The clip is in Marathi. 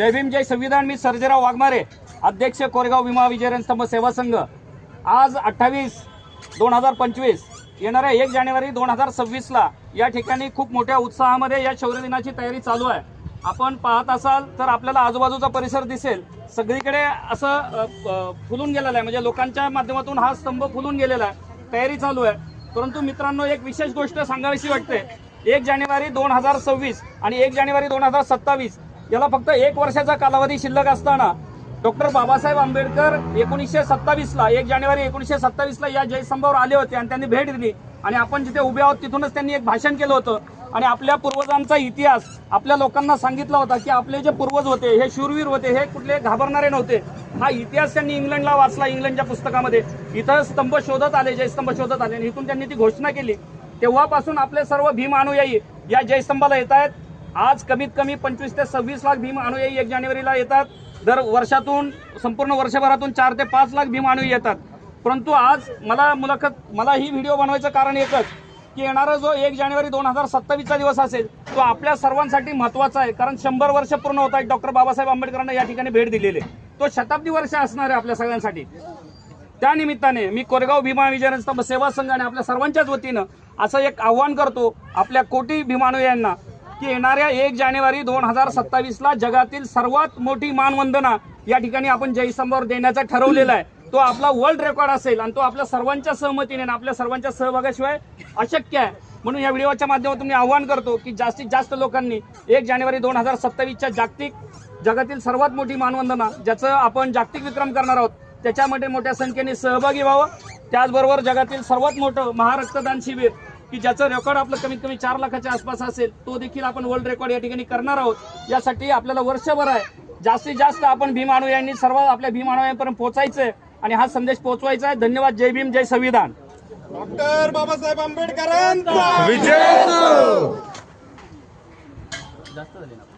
जय भीम जय संविधान. मी सर्जेराव वाघमारे अध्यक्ष कोरेगाव विमा विजयन स्तंभ सेवा संघ. आज अठ्ठावीस दोन हजार पंचवीस येणाऱ्या एक जानेवारी दोन हजार सव्वीसला या ठिकाणी खूप मोठ्या उत्साहामध्ये या शौर्य दिनाची तयारी चालू आहे. आपण पाहत असाल तर आपल्याला आजूबाजूचा परिसर दिसेल. सगळीकडे असं फुलून गेलेलं आहे. म्हणजे लोकांच्या माध्यमातून हा स्तंभ फुलून गेलेला आहे. तयारी चालू आहे. परंतु मित्रांनो एक विशेष गोष्ट सांगावीशी वाटते. एक जानेवारी दोन हजार सव्वीस आणि एक जानेवारी दोन हजार सत्तावीस याला फक्त एक वर्षाचा कालावधी शिल्लक असताना डॉक्टर बाबासाहेब आंबेडकर एकोणीसशे सत्तावीसला एक जानेवारी एकोणीसशे सत्तावीसला या जयस्तंभावर आले होते आणि त्यांनी भेट दिली. आणि आपण जिथे उभे आहोत तिथूनच त्यांनी एक भाषण केलं होतं. आणि आपल्या पूर्वजांचा इतिहास आपल्या लोकांना सांगितला होता की आपले जे पूर्वज होते हे शूरवीर होते हे कुठले घाबरणारे नव्हते. हा इतिहास त्यांनी इंग्लंडला वाचला इंग्लंडच्या पुस्तकामध्ये. इथं स्तंभ शोधत आले जयस्तंभ शोधत आले. आणि इथून त्यांनी ती घोषणा केली. तेव्हापासून आपले सर्व भीम अनुयायी या जयस्तंभाला येत आहेत. आज कमीत कमी पंचवीस ते सव्वीस लाख भीम अनुयायी एक जानेवारीला येतात. दर वर्षातून संपूर्ण वर्षभरातून चार ते पाच लाख भीम अनुयायी येतात. परंतु आज मला मुलाखत मला ही व्हिडिओ बनवायचं कारण एकच की येणारा जो एक जानेवारी दोन हजार सत्तावीसचा दिवस असेल तो आपल्या सर्वांसाठी महत्त्वाचा आहे. कारण शंभर वर्ष पूर्ण होत आहेत डॉक्टर बाबासाहेब आंबेडकरांना या ठिकाणी भेट दिलेली. आहे. तो शताब्दी वर्ष असणार आहे आपल्या सगळ्यांसाठी. त्या निमित्ताने मी कोरेगाव भीमा विजय सेवा संघाने आपल्या सर्वांच्याच वतीनं असं एक आव्हान करतो आपल्या कोटी भीमानुयांना की येणाऱ्या एक जानेवारी दोन हजार सत्तावीसला जगातील सर्वात मोठी मानवंदना या ठिकाणी आपण जयस्तंभावर देण्याचा ठरवलेला आहे. तो आपला वर्ल्ड रेकॉर्ड असेल आणि तो आपल्या सर्वांच्या सहमतीने आणि आपल्या सर्वांच्या सहभागाशिवाय अशक्य आहे. म्हणून या व्हिडिओच्या माध्यमातून मी आव्हान करतो की जास्तीत जास्त लोकांनी एक जानेवारी दोन हजार सत्तावीसच्या जागतिक जगातील सर्वात मोठी मानवंदना ज्याचं आपण जागतिक विक्रम करणार आहोत त्याच्यामध्ये मोठ्या संख्येने सहभागी व्हावं. त्याचबरोबर जगातील सर्वात मोठं महारक्तदान शिबिर की ज्याचं रेकॉर्ड आपलं कमीत कमी चार लाखाच्या आसपास असेल तो देखील आपण वर्ल्ड रेकॉर्ड या ठिकाणी करणार आहोत. यासाठी आपल्याला वर्षभर आहे. जास्तीत जास्त आपण भीम अनुयायांनी सर्व आपल्या भीम अनुयायांपर्यंत पोहोचायचं आहे आणि हा संदेश पोहोचवायचा आहे. धन्यवाद. जय भीम जय संविधान. डॉक्टर बाबासाहेब आंबेडकरांचा.